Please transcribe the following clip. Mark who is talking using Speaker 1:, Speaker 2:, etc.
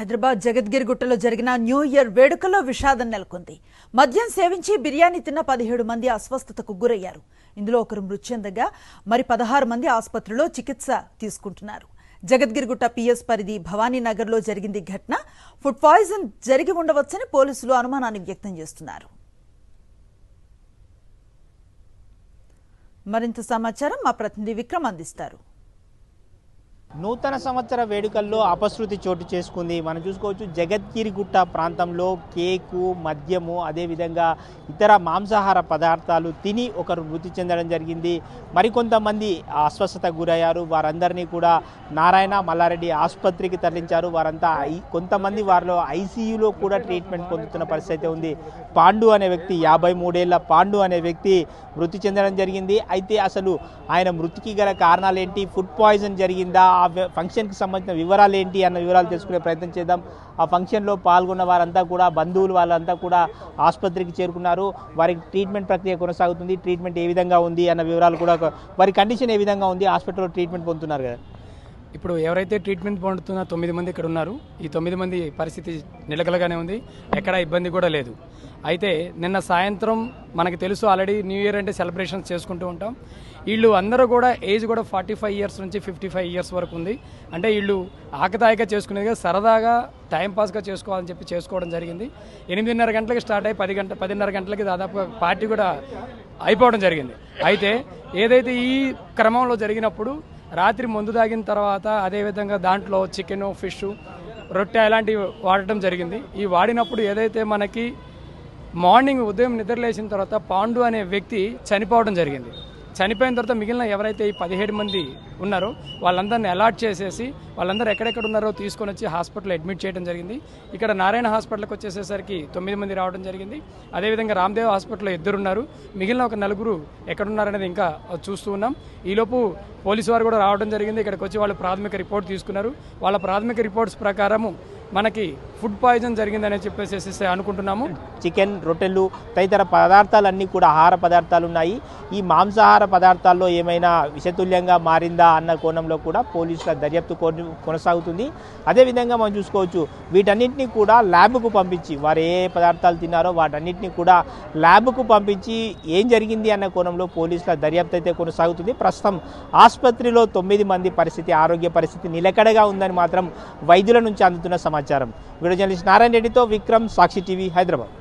Speaker 1: హైదరాబాద్ జగద్గిరిగుట్టలో జరిగిన new year వేడుకల్లో విషాదం నెలకొంది. మద్యం సేవించి బిర్యానీ తిన్న పదిహేడు మంది అస్వస్థతకు గురయ్యారు. ఇందులో ఒకరు మృతి చెందగా మరి పదహారు మంది ఆసుపత్రిలో చికిత్స తీసుకుంటున్నారు. జగద్గిరిగుట్ట పిఎస్ పరిధి భవానీనగర్లో జరిగింది ఘటన. ఫుడ్ పాయిజన్ జరిగి ఉండవచ్చని పోలీసులు అనుమానాన్ని వ్యక్తం చేస్తున్నారు. మరింత సమాచారం మా ప్రతినిధి విక్రమ్ అందిస్తారు.
Speaker 2: నూతన సంవత్సర వేడుకల్లో అపశృతి చోటు చేసుకుంది. మనం చూసుకోవచ్చు జగద్గిరిగుట్ట ప్రాంతంలో కేకు మద్యము అదేవిధంగా ఇతర మాంసాహార పదార్థాలు తిని ఒకరు మృతి చెందడం జరిగింది. మరికొంతమంది అస్వస్థతకు గురయ్యారు. వారందరినీ కూడా నారాయణ మల్లారెడ్డి ఆసుపత్రికి తరలించారు. వారంతా కొంతమంది వారిలో ఐసీయూలో కూడా ట్రీట్మెంట్ పొందుతున్న పరిస్థితి ఉంది. పాండు అనే వ్యక్తి యాభై మూడేళ్ళ పాండు అనే వ్యక్తి మృతి చెందడం జరిగింది. అయితే అసలు ఆయన మృతికి గల కారణాలు ఏంటి ఫుడ్ పాయిజన్ జరిగిందా? ఆ ఫంక్షన్కి సంబంధించిన వివరాలు ఏంటి అన్న వివరాలు తెలుసుకునే ప్రయత్నం చేద్దాం. ఆ ఫంక్షన్లో పాల్గొన్న వారంతా కూడా బంధువులు వాళ్ళంతా కూడా ఆసుపత్రికి చేరుకున్నారు. వారికి ట్రీట్మెంట్ ప్రక్రియ కొనసాగుతుంది. ట్రీట్మెంట్ ఏ విధంగా ఉంది అన్న వివరాలు కూడా వారి కండిషన్ ఏ విధంగా ఉంది హాస్పిటల్లో ట్రీట్మెంట్ పొందుతున్నారు కదా.
Speaker 3: ఇప్పుడు ఎవరైతే ట్రీట్మెంట్ పొందుతున్న తొమ్మిది మంది ఇక్కడ ఉన్నారు ఈ తొమ్మిది మంది పరిస్థితి నిలకలగానే ఉంది. ఎక్కడా ఇబ్బంది కూడా లేదు. అయితే నిన్న సాయంత్రం మనకి తెలుసు ఆల్రెడీ న్యూ ఇయర్ అంటే సెలబ్రేషన్స్ చేసుకుంటూ ఉంటాం. వీళ్ళు అందరూ కూడా ఏజ్ కూడా ఫార్టీ ఫైవ్ ఇయర్స్ నుంచి ఫిఫ్టీ ఫైవ్ ఇయర్స్ వరకు ఉంది. అంటే వీళ్ళు ఆకతాయిగా చేసుకునేదిగా సరదాగా టైంపాస్గా చేసుకోవాలని చెప్పి చేసుకోవడం జరిగింది. ఎనిమిదిన్నర గంటలకి స్టార్ట్ అయ్యి పది గంట పదిన్నర గంటలకి దాదాపుగా పార్టీ కూడా అయిపోవడం జరిగింది. అయితే ఏదైతే ఈ క్రమంలో జరిగినప్పుడు రాత్రి మందు తాగిన తర్వాత అదేవిధంగా దాంట్లో చికెను ఫిష్ రొట్టె అలాంటివి వాడటం జరిగింది. ఈ వాడినప్పుడు ఏదైతే మనకి మార్నింగ్ ఉదయం నిద్రలేసిన తర్వాత పాండు అనే వ్యక్తి చనిపోవడం జరిగింది. చనిపోయిన తర్వాత మిగిలిన ఎవరైతే ఈ పదిహేడు మంది ఉన్నారో వాళ్ళందరిని అలాట్ చేసేసి వాళ్ళందరూ ఎక్కడెక్కడ ఉన్నారో తీసుకొని వచ్చి హాస్పిటల్ అడ్మిట్ చేయడం జరిగింది. ఇక్కడ నారాయణ హాస్పిటల్కి వచ్చేసేసరికి తొమ్మిది మంది రావడం జరిగింది. అదేవిధంగా రామ్దేవ్ హాస్పిటల్లో ఇద్దరు ఉన్నారు మిగిలిన ఒక నలుగురు ఎక్కడున్నారనేది ఇంకా చూస్తూ ఉన్నాం. ఈలోపు పోలీసు వారు కూడా రావడం జరిగింది. ఇక్కడికి వచ్చి వాళ్ళు ప్రాథమిక రిపోర్ట్ తీసుకున్నారు. వాళ్ళ ప్రాథమిక రిపోర్ట్స్ ప్రకారము మనకి ఫుడ్ పాయిజన్ జరిగిందని చెప్పేసి అనుకుంటున్నాము.
Speaker 2: చికెన్ రొట్టెలు తదితర పదార్థాలన్నీ కూడా ఆహార పదార్థాలు ఉన్నాయి. ఈ మాంసాహార పదార్థాల్లో ఏమైనా విషతుల్యంగా మారిందా అన్న కోణంలో కూడా పోలీసుల దర్యాప్తు కొనసాగుతుంది. అదేవిధంగా మనం చూసుకోవచ్చు వీటన్నింటినీ కూడా ల్యాబ్కు పంపించి వారు ఏ పదార్థాలు తిన్నారో వాటన్నిటిని కూడా ల్యాబ్కు పంపించి ఏం జరిగింది అన్న కోణంలో పోలీసుల దర్యాప్తు అయితే కొనసాగుతుంది. ప్రస్తుతం ఆసుపత్రిలో తొమ్మిది మంది పరిస్థితి ఆరోగ్య పరిస్థితి నిలకడగా ఉందని మాత్రం వైద్యుల నుంచి అందుతున్న సమాచారం. వీడియో జర్నలిస్ట్ నారాయణ రెడ్డితో విక్రమ్ సాక్షి టీవీ హైదరాబాద్.